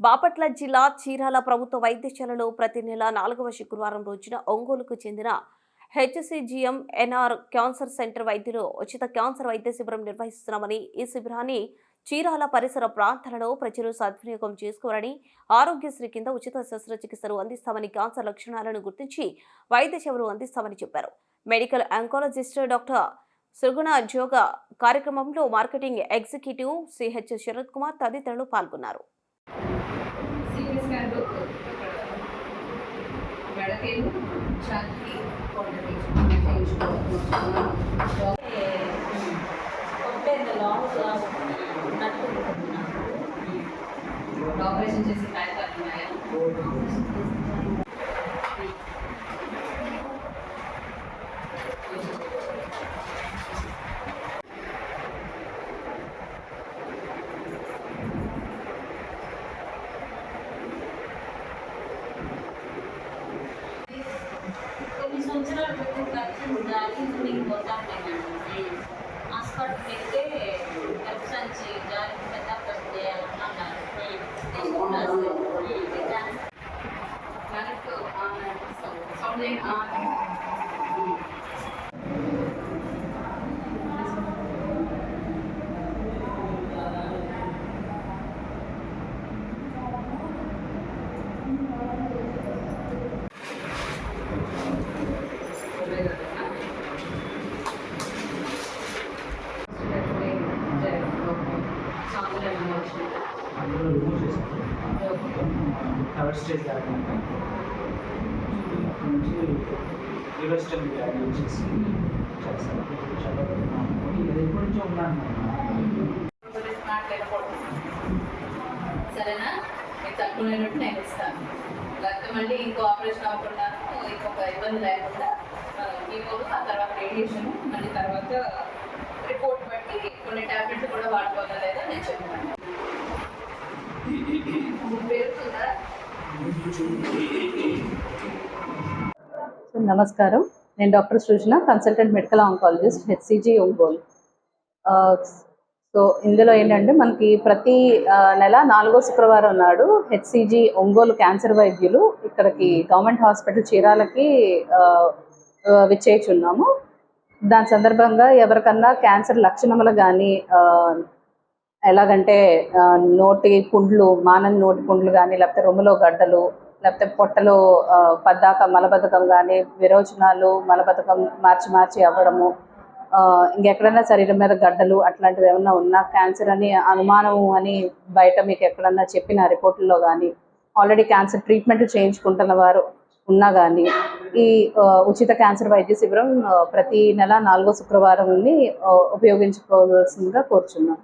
బాపట్ల జిల్లా చీరాల ప్రభుత్వ వైద్యశాలలో ప్రతి నెల నాలుగవ శుక్రవారం రోజున ఒంగోలుకు చెందిన హెచ్సిజిఎం ఎన్ఆర్ క్యాన్సర్ సెంటర్ వైద్యులు ఉచిత క్యాన్సర్ వైద్య శిబిరం నిర్వహిస్తున్నామని ఈ శిబిరాన్ని చీరాల పరిసర ప్రాంతాలలో ప్రజలు సద్వినియోగం చేసుకోవాలని ఆరోగ్యశ్రీ కింద ఉచిత శస్త్రచికిత్సలు అందిస్తామని క్యాన్సర్ లక్షణాలను గుర్తించి వైద్య సేవలు అందిస్తామని చెప్పారు. Medical oncologist doctor Suguna Joga కార్యక్రమంలో marketing executive CH Sarath Kumar తదితరులు పాల్గొన్నారు. స్కాన్లు మెడకేలు ఛాతీ కొండకి ఆపరేషన్ చేసి ప్రయత్నాలు ఉన్నాయా కొన్ని సంవత్సరాలు పెట్టిన మీకు అందులో రిమూవ్ చేశాను థర్డ్ స్టేజ్ దాకా అక్కడి నుంచి రివర్స్ స్టెప్ చేసి చేస్తాను చాలా ఇది ఎప్పటి నుంచో ఉన్నాను సరేనా? మీకు తక్కువైనట్టు నేను ఇస్తాను. లేకపోతే మళ్ళీ ఇంకో ఆపరేషన్ అవ్వకుండా ఇంకొక ఇబ్బంది లేకుండా మీకు ఆ తర్వాత రేడియేషన్ మళ్ళీ తర్వాత రిపోర్ట్ బట్టి కొన్ని ట్యాబ్లెట్స్ కూడా వాడుకోవాలా లేదా నేను చెప్తాను. నమస్కారం. నేను doctor Srujana consultant medical oncologist HCG Ongole. So ఇందులో ఏంటంటే మనకి ప్రతి నెల నాలుగో శుక్రవారం నాడు హెచ్సిజి ఒంగోలు క్యాన్సర్ వైద్యులు ఇక్కడికి గవర్నమెంట్ హాస్పిటల్ చీరాలకి ఆ, దాని సందర్భంగా ఎవరికన్నా క్యాన్సర్ లక్షణములు కానీ ఎలాగంటే నోటి పుండ్లు మానని నోటి పుండ్లు కానీ లేకపోతే రొమ్ములో గడ్డలు లేకపోతే పొట్టలో పద్దాక మలబద్ధకం కానీ విరోచనాలు మలబద్ధకం మార్చి మార్చి అవ్వడము ఇంకెక్కడైనా శరీరం మీద గడ్డలు అట్లాంటివి ఏమన్నా ఉన్నా క్యాన్సర్ అని అనుమానం అని బయట మీకు ఎక్కడన్నా చెప్పిన రిపోర్టుల్లో కానీ ఆల్రెడీ క్యాన్సర్ ట్రీట్మెంట్ చేయించుకుంటున్న వారు ఉన్నా కానీ ఈ ఉచిత క్యాన్సర్ వైద్య శిబిరం ప్రతి నెల నాలుగో శుక్రవారం ఉపయోగించుకోవాల్సిందిగా కోరుచున్నాను.